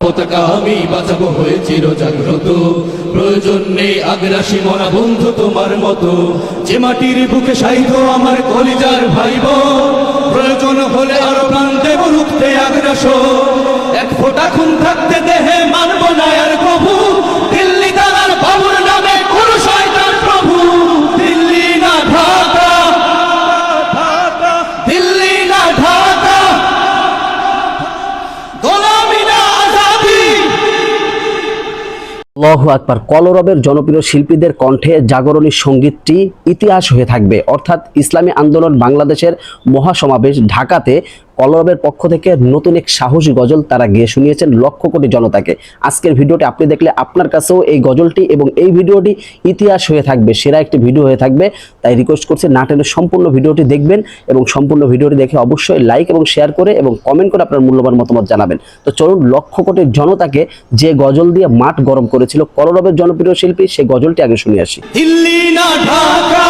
পতাকা আমি বাঁচাবো হয়ে চির জাগ্রত প্রয়োজন নেই আগ্রাসী মরা বন্ধু তোমার মতো। যে মাটির বুকে সাহিত্য আমার কলিজার ভাই প্রয়োজন হলে আরও প্রাণ দেব রুখতে আগ্রাস এক ফোটা খুন থাকতে দেহে আল্লাহু আকবার। কলরবের জনপ্রিয় শিল্পীদের কণ্ঠে জাগরণী সঙ্গীতটি ইতিহাস হয়ে থাকবে। অর্থাৎ ইসলামী আন্দোলন বাংলাদেশের মহাসমাবেশ ঢাকাতে কলরবের পক্ষ থেকে নতুন এক সাহসী গজল তারা গেয়ে শুনিয়েছেন লক্ষ কোটি জনতাকে। আজকের ভিডিওটি আপনি দেখলে আপনার কাছেও এই গজলটি এবং এই ভিডিওটি ইতিহাস হয়ে থাকবে, সেরা একটি ভিডিও হয়ে থাকবে। তাই রিকোয়েস্ট করছি না টেনে সম্পূর্ণ ভিডিওটি দেখবেন এবং সম্পূর্ণ ভিডিওটি দেখে অবশ্যই লাইক এবং শেয়ার করে এবং কমেন্ট করে আপনার মূল্যবান মতামত জানাবেন। তো চলুন লক্ষ কোটি জনতাকে যে গজল দিয়ে মাঠ গরম করেছিল, কলরবের জনপ্রিয় শিল্পী সেই গজলটি আগে শুনে আসি। দিল্লি না ঢাকা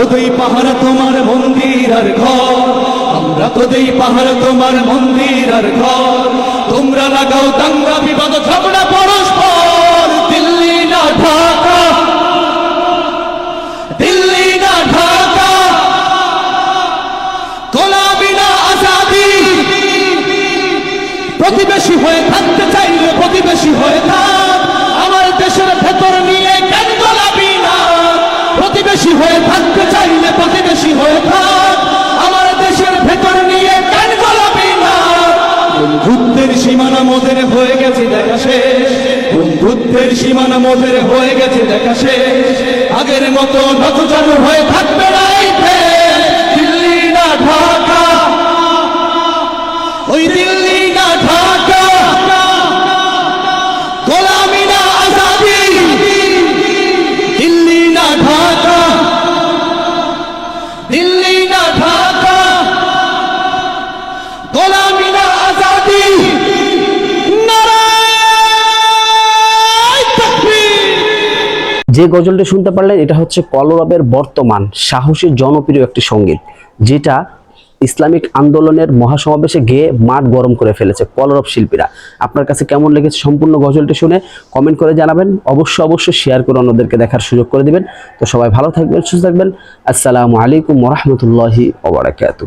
আমরা তো দেই পাহাড় তোমার মন্দির আর ঘর। আমরা তো দেই পাহাড় তোমার মন্দির আর ঘর। তোমরা লাগাও দাঙ্গা, বিবাদ, ঝগড়া পরস্পর। দিল্লি না ঢাকা। দিল্লি না ঢাকা। গোলামি না আজাদি। প্রতিবেশী হয়ে থাকতে মোদের হয়ে গেছে দেখা শেষ। বন্ধুত্বের সীমানা মোদের হয়ে গেছে দেখা শেষ। আগের মতো নত চালু হয়ে যে গজলটি শুনতে পারলেন, এটা হচ্ছে কলরবের বর্তমান সাহসী জনপ্রিয় একটি সংগীত, যেটা ইসলামিক আন্দোলনের মহাসমাবেশে গেয়ে মাঠ গরম করে ফেলেছে কলরব শিল্পীরা। আপনার কাছে কেমন লেগেছে সম্পূর্ণ গজলটি শুনে কমেন্ট করে জানাবেন। অবশ্যই অবশ্যই শেয়ার করে অন্যদেরকে দেখার সুযোগ করে দিবেন। তো সবাই ভালো থাকবেন, সুস্থ থাকবেন। আসসালামু আলাইকুম রহমতুল্লাহি ওবরাকাতু